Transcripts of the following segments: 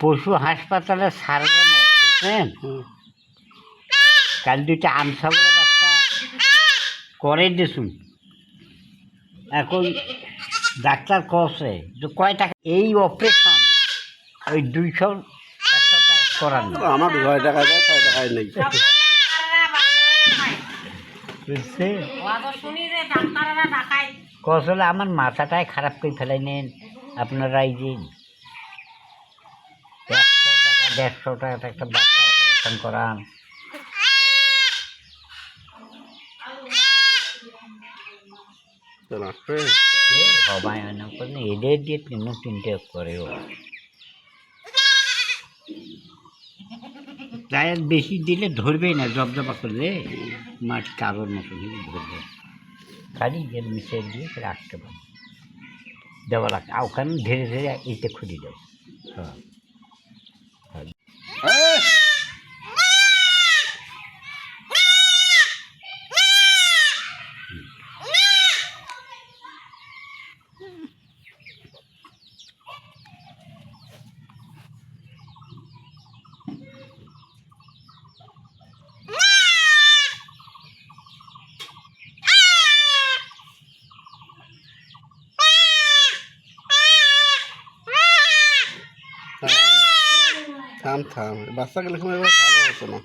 পশু হাসপাতালে সারবে না কাল দুইটা আম ছাগলের বাচ্চা করে দিছুন এখন ডাক্তার কছে যে কয় টাকা এই অপারেশন ওই দুইশো একশো টাকা করার আমার ছয় টাকা দেয় ছয় টাকায় নেই। বুঝছে? কসলে আমার মাথাটাই খারাপ করে ফেলাই নেন আপনারা এই যে দেড়শো টাকা একটা বাচ্চা অপারেশন করান। সবাই মনে করেন এদের দিয়ে তিন তিনটে করে ও তাই বেশি দিলে ধরবেই না জবজবা করলে মাটি কাগজ মতো ধরবে। খালি যে মিশে দিয়ে রাখতে পারে। দেওয়া লাগে আর ওখানে ধীরে ধীরে ইতে খুঁজে দেবো। হ্যাঁ। এই! থাম থাম বাচ্চা গেলে ভালো হতো না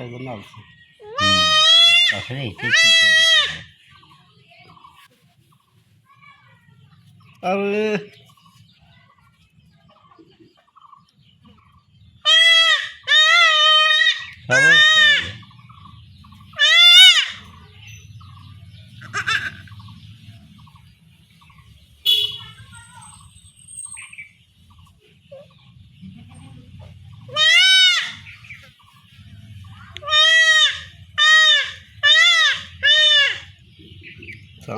এই জন্য কি? আরে। থাম থাম গেল আরও আলোচনা করবে না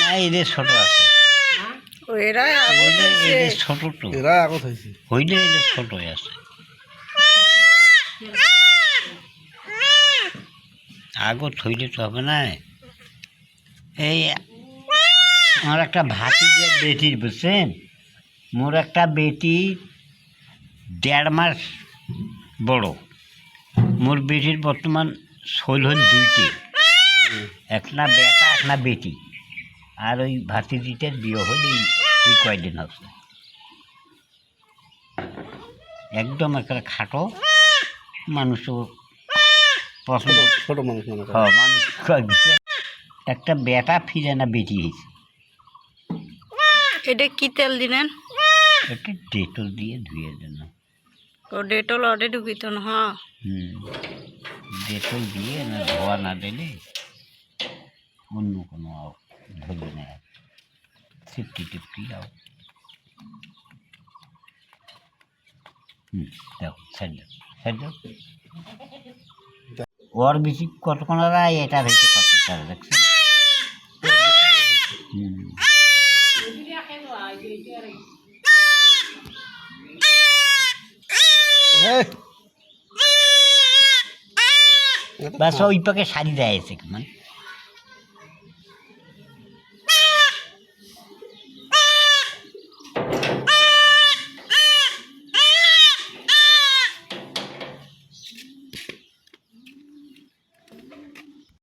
না এদের ছোট আছে? এদের এদের ছোট তো। এরা আগত হয়েছে। হইলে এদের ছোট আছে। আগত হইলে তো হবে না। এই আমার একটা ভাতিজের বেটির বুঝছেন? মোর একটা বেটি দেড় মাস বড়। মোর বেটির বর্তমান শৈল হল দুইটি। একটা বেটা একটা বেটি। আর ওই ভাতিজিটার বিয়ে হল এই এই কয়দিন হচ্ছে। একদম একটা খাটো মানুষ পছন্দ। ছোট মানুষ হ্যাঁ মানুষ একটা বেটা ফিরে না বেটি হয়েছে। এটা কি তেল দিলেন? একটু ডেটল দিয়ে ধুয়ে দেন। ও ডেটল অডে ঢুকিত না হ্যাঁ। হুম। ডেটল দিয়ে না ধোয়া না দিলে অন্য কোনো আও ধরবে না সিপটি টিপটি আও হুম দাও সাইড দাও সাইড দাও ওর বেশি কতক্ষণ রায় এটা হয়েছে কত টাকা দেখছেন হুম এই! বাস ওই পাকে সারি দেয় এসে মানে